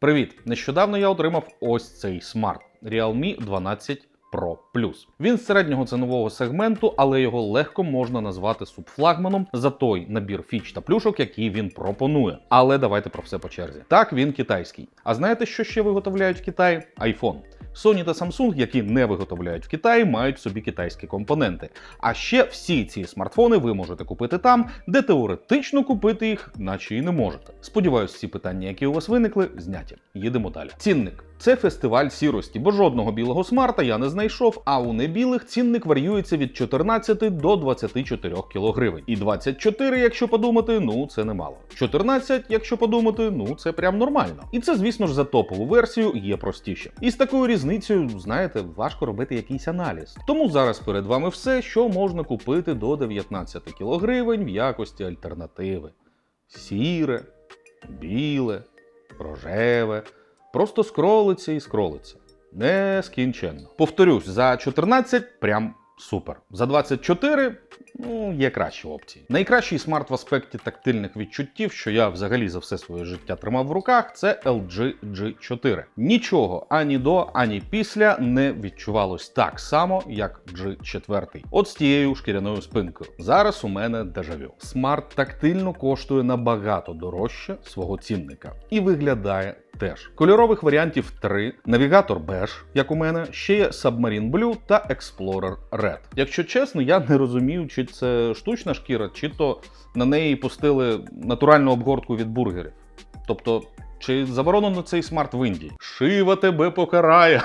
Привіт! Нещодавно я отримав ось цей смарт Realme 12 Pro Plus. Він з середнього цінового сегменту, але його легко можна назвати субфлагманом за той набір фіч та плюшок, які він пропонує. Але давайте про все по черзі. Так, він китайський. А знаєте, що ще виготовляють в Китаї? iPhone. Sony та Samsung, які не виготовляють в Китаї, мають в собі китайські компоненти. А ще всі ці смартфони ви можете купити там, де теоретично купити їх, наче і не можете. Сподіваюсь, всі питання, які у вас виникли, зняті. Їдемо далі. Цінник. Це фестиваль сірості, бо жодного білого смарта я не знайшов, а у небілих цінник варіюється від 14 до 24 кг. І 24, якщо подумати, ну це немало. 14, якщо подумати, ну це прям нормально. І це, звісно ж, за топову версію є простіше. І з такою різницею, знаєте, важко робити якийсь аналіз. Тому зараз перед вами все, що можна купити до 19 кг в якості альтернативи: сіре, біле, рожеве. Просто скролиться і скролиться. Нескінченно. Повторюсь, за 14 прям супер. За 24 ну, є кращі опції. Найкращий смарт в аспекті тактильних відчуттів, що я взагалі за все своє життя тримав в руках, це LG G4. Нічого ані до, ані після не відчувалось так само, як G4. От з тією шкіряною спинкою. Зараз у мене дежавю. Смарт тактильно коштує набагато дорожче свого цінника і виглядає теж. Кольорових варіантів три: навігатор беж, як у мене, ще є Submarine Blue та Explorer Red. Якщо чесно, я не розумію, чи це штучна шкіра, чи то на неї пустили натуральну обгортку від бургерів. Тобто. Чи заборонено цей смарт в Індії? Шива тебе покарає.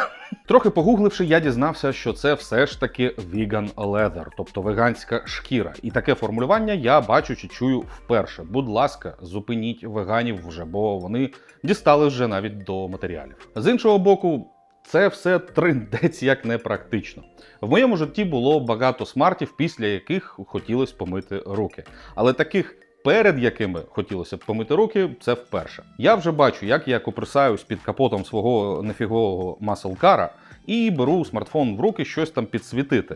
Трохи погугливши, я дізнався, що це все ж таки vegan leather, тобто веганська шкіра. І таке формулювання я бачу чи чую вперше. Будь ласка, зупиніть веганів вже, бо вони дістали вже навіть до матеріалів. З іншого боку. Це все триндець як непрактично. В моєму житті було багато смартів, після яких хотілося помити руки. Але таких перед якими хотілося б помити руки, це вперше. Я вже бачу, як я коприсаюсь під капотом свого нефігового маслкара і беру смартфон в руки щось там підсвітити.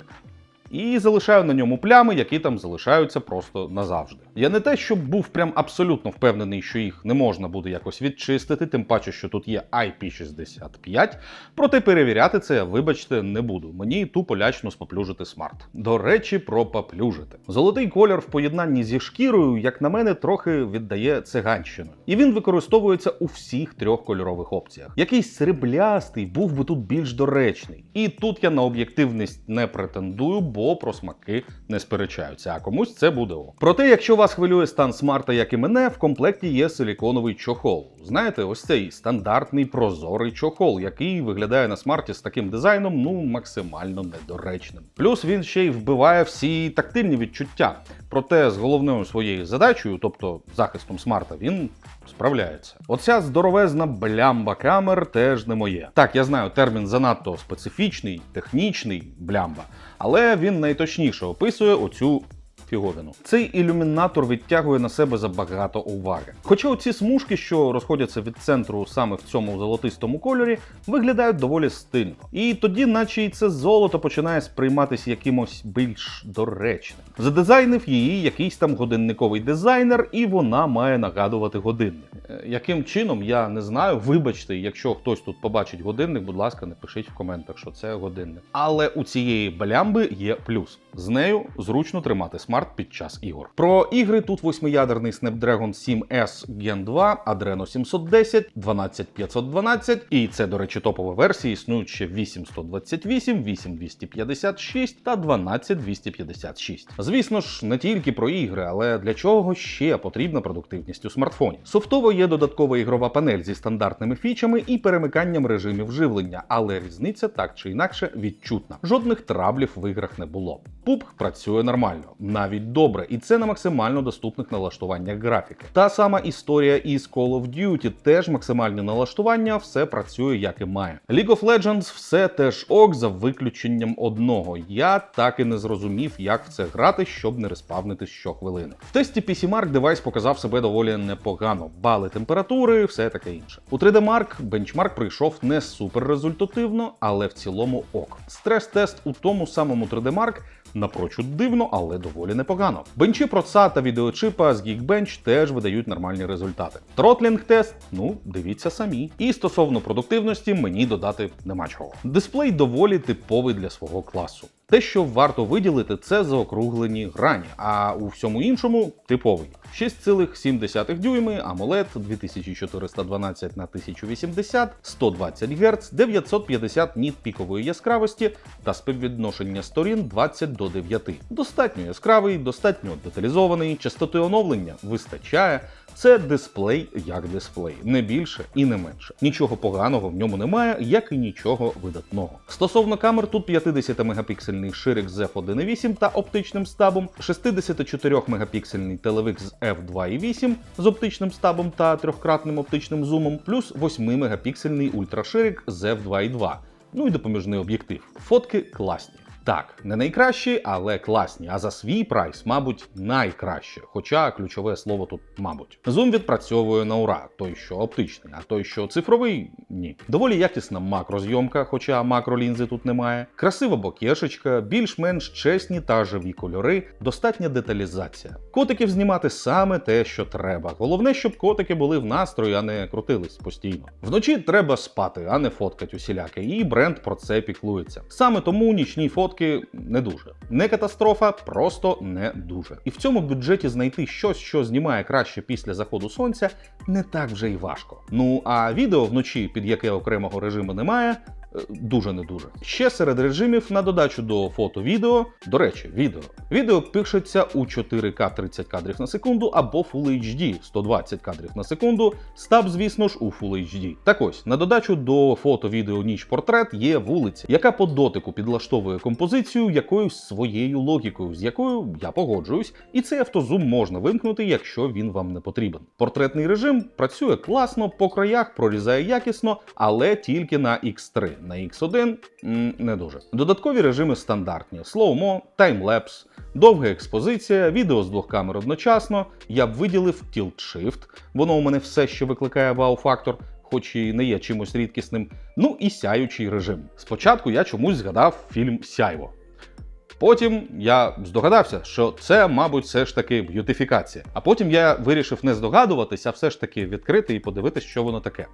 І залишаю на ньому плями, які там залишаються просто назавжди. Я не те, щоб був прям абсолютно впевнений, що їх не можна буде якось відчистити, тим паче, що тут є IP65, проте перевіряти це, вибачте, не буду. Мені тупо лячно споплюжити смарт. До речі, про поплюжити. Золотий колір в поєднанні зі шкірою, як на мене, трохи віддає циганщину. І він використовується у всіх трьох кольорових опціях. Якийсь сріблястий був би тут більш доречний. І тут я на об'єктивність не претендую, бо про смаки не сперечаються, а комусь це буде ок. Проте, якщо вас хвилює стан смарта, як і мене, в комплекті є силіконовий чохол. Знаєте, ось цей стандартний прозорий чохол, який виглядає на смарті з таким дизайном, ну максимально недоречним. Плюс він ще й вбиває всі тактильні відчуття. Проте з головною своєю задачею, тобто захистом смарта, він справляється. Оця здоровезна блямба камер теж не моє. Так, я знаю, термін занадто специфічний, технічний блямба, але він найточніше описує оцю. Фіговину. Цей ілюмінатор відтягує на себе забагато уваги. Хоча оці смужки, що розходяться від центру саме в цьому золотистому кольорі, виглядають доволі стильно. І тоді, наче і це золото починає сприйматися якимось більш доречним. Задизайнив її якийсь там годинниковий дизайнер, і вона має нагадувати годинник. Е, Яким чином, я не знаю. Вибачте, якщо хтось тут побачить годинник, будь ласка, напишіть в коментах, що це годинник. Але у цієї балямби є плюс. З нею зручно тримати смарт під час ігор. Про ігри тут восьмиядерний Snapdragon 7S Gen 2, Adreno 710, 12512, і це, до речі, топова версія, існують ще 8128, 8256 та 12256. Звісно ж, не тільки про ігри, але для чого ще потрібна продуктивність у смартфоні. Софтово є додаткова ігрова панель зі стандартними фічами і перемиканням режимів живлення, але різниця так чи інакше відчутна. Жодних траблів в іграх не було. PUBG працює нормально, навіть добре, і це на максимально доступних налаштуваннях графіки. Та сама історія із Call of Duty, теж максимальне налаштування, все працює як і має. League of Legends все теж ок за виключенням одного. Я так і не зрозумів, як в це грати, щоб не респавнитись щохвилини. В тесті PC Mark девайс показав себе доволі непогано. Бали температури, все таке інше. У 3D Mark бенчмарк прийшов не супер результативно, але в цілому ок. Стрес-тест у тому самому 3D Mark Напрочуд дивно, але доволі непогано. Бенчі проца та відеочипа з Geekbench теж видають нормальні результати. Тротлінг тест, ну дивіться самі. І стосовно продуктивності мені додати нема чого. Дисплей доволі типовий для свого класу. Те, що варто виділити, це заокруглені грані, а у всьому іншому типовий. 6,7 дюйми, AMOLED 2412 на 1080, 120 Гц, 950 ніт пікової яскравості та співвідношення сторін 20 до 9. Достатньо яскравий, достатньо деталізований, частоти оновлення вистачає. Це дисплей як дисплей, не більше і не менше. Нічого поганого в ньому немає, як і нічого видатного. Стосовно камер, тут 50-мегапіксельний ширик з f1.8 та оптичним стабом, 64-мегапіксельний телевик з f2.8 з оптичним стабом та трьохкратним оптичним зумом, плюс 8-мегапіксельний ультраширик з f2.2. Ну і допоміжний об'єктив. Фотки класні. Так, не найкращі, але класні. А за свій прайс, мабуть, найкраще. Хоча ключове слово тут, мабуть. Зум відпрацьовує на ура, той, що оптичний, а той, що цифровий, ні. Доволі якісна макрозйомка, хоча макролінзи тут немає. Красива бокешечка, більш-менш чесні та живі кольори, достатня деталізація. Котиків знімати саме те, що треба. Головне, щоб котики були в настрої, а не крутились постійно. Вночі треба спати, а не фоткать усіляке. І бренд про це піклується. Саме тому нічні фотки не дуже. Не катастрофа, просто не дуже. І в цьому бюджеті знайти щось, що знімає краще після заходу сонця, не так вже й важко. Ну а відео вночі, під яке окремого режиму немає. Дуже не дуже. Ще серед режимів на додачу до фото-відео. До речі, відео. Відео пишеться у 4К 30 кадрів на секунду або Full HD 120 кадрів на секунду. Стаб, звісно ж, у Full HD. Так ось, на додачу до фото-відео ніч портрет є вулиця, яка по дотику підлаштовує композицію якоюсь своєю логікою, з якою я погоджуюсь, і цей автозум можна вимкнути, якщо він вам не потрібен. Портретний режим працює класно, по краях прорізає якісно, але тільки на X3. На X1 не дуже. Додаткові режими стандартні: слоумо, таймлепс, довга експозиція, відео з двох камер одночасно. Я б виділив Tilt Shift, воно у мене все ще викликає вау-фактор. Хоч і не є чимось рідкісним, ну і сяючий режим. Спочатку я чомусь згадав фільм Сяйво. Потім я здогадався, що це, мабуть, все ж таки б'ютифікація. А потім я вирішив не здогадуватися, а все ж таки відкрити і подивитися, що воно таке.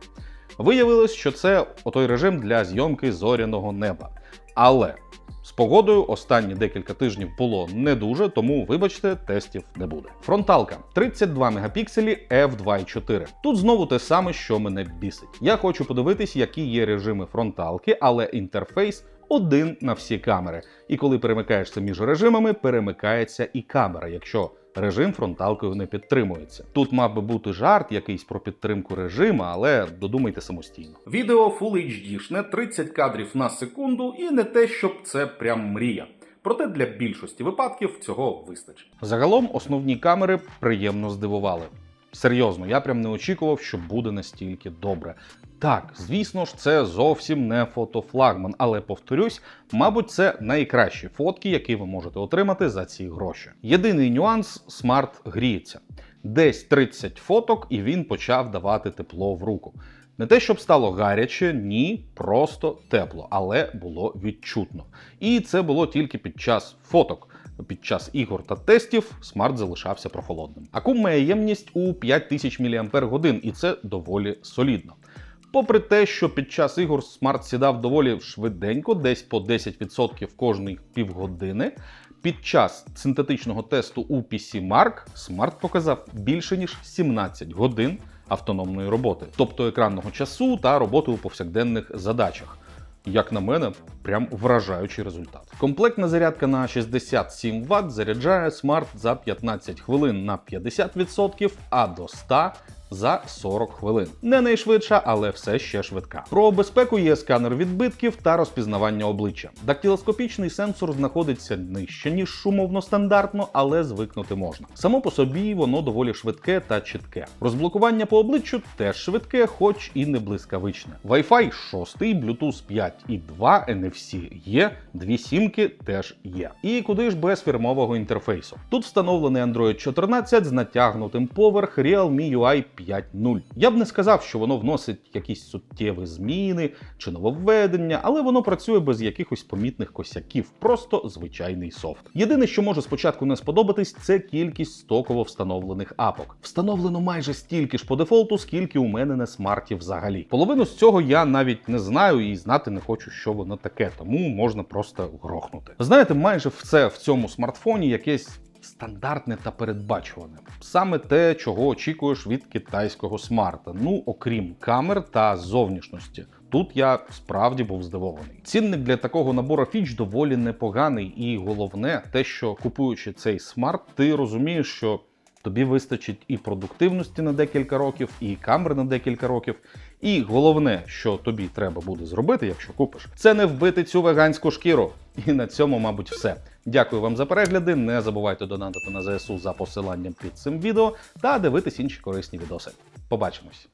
Виявилось, що це отой режим для зйомки зоряного неба. Але з погодою останні декілька тижнів було не дуже, тому, вибачте, тестів не буде. Фронталка 32 мегапікселі f2.4. Тут знову те саме, що мене бісить. Я хочу подивитись, які є режими фронталки, але інтерфейс один на всі камери. І коли перемикаєшся між режимами, перемикається і камера, якщо режим фронталкою не підтримується. Тут мав би бути жарт якийсь про підтримку режима, але додумайте самостійно. Відео Full HD, 30 кадрів на секунду, і не те, щоб це прям мрія. Проте для більшості випадків цього вистачить. Загалом основні камери приємно здивували. Серйозно, я прям не очікував, що буде настільки добре. Так, звісно ж, це зовсім не фотофлагман, але повторюсь, мабуть, це найкращі фотки, які ви можете отримати за ці гроші. Єдиний нюанс смарт гріється. Десь 30 фоток, і він почав давати тепло в руку. Не те, щоб стало гаряче, ні, просто тепло, але було відчутно. І це було тільки під час фоток. Під час ігор та тестів смарт залишався прохолодним. Акум має ємність у 5000 мАч, і це доволі солідно. Попри те, що під час ігор смарт сідав доволі швиденько, десь по 10% кожні півгодини. Під час синтетичного тесту у PC Mark смарт показав більше ніж 17 годин автономної роботи, тобто екранного часу та роботи у повсякденних задачах. Як на мене, прям вражаючий результат. Комплектна зарядка на 67 Вт заряджає смарт за 15 хвилин на 50%, а до 100 за 40 хвилин. Не найшвидша, але все ще швидка. Про безпеку є сканер відбитків та розпізнавання обличчя. Дактилоскопічний сенсор знаходиться нижче, ніж умовно стандартно, але звикнути можна. Само по собі воно доволі швидке та чітке. Розблокування по обличчю теж швидке, хоч і не блискавичне. Wi-Fi 6, Bluetooth 5 і 2 NFC є, дві сімки теж є. І куди ж без фірмового інтерфейсу? Тут встановлений Android 14 з натягнутим поверх Realme UI 5.0. Я б не сказав, що воно вносить якісь суттєві зміни чи нововведення, але воно працює без якихось помітних косяків, просто звичайний софт. Єдине, що може спочатку не сподобатись, це кількість стоково встановлених апок. Встановлено майже стільки ж по дефолту, скільки у мене на смарті взагалі. Половину з цього я навіть не знаю і знати не хочу, що воно таке, тому можна просто грохнути. Знаєте, майже все в цьому смартфоні якесь. Стандартне та передбачуване саме те, чого очікуєш від китайського смарта. Ну окрім камер та зовнішності. Тут я справді був здивований. Цінник для такого набору фіч доволі непоганий, і головне, те, що купуючи цей смарт, ти розумієш, що тобі вистачить і продуктивності на декілька років, і камер на декілька років. І головне, що тобі треба буде зробити, якщо купиш, це не вбити цю веганську шкіру. І на цьому, мабуть, все. Дякую вам за перегляди. Не забувайте донатити на ЗСУ за посиланням під цим відео та дивитись інші корисні відоси. Побачимось!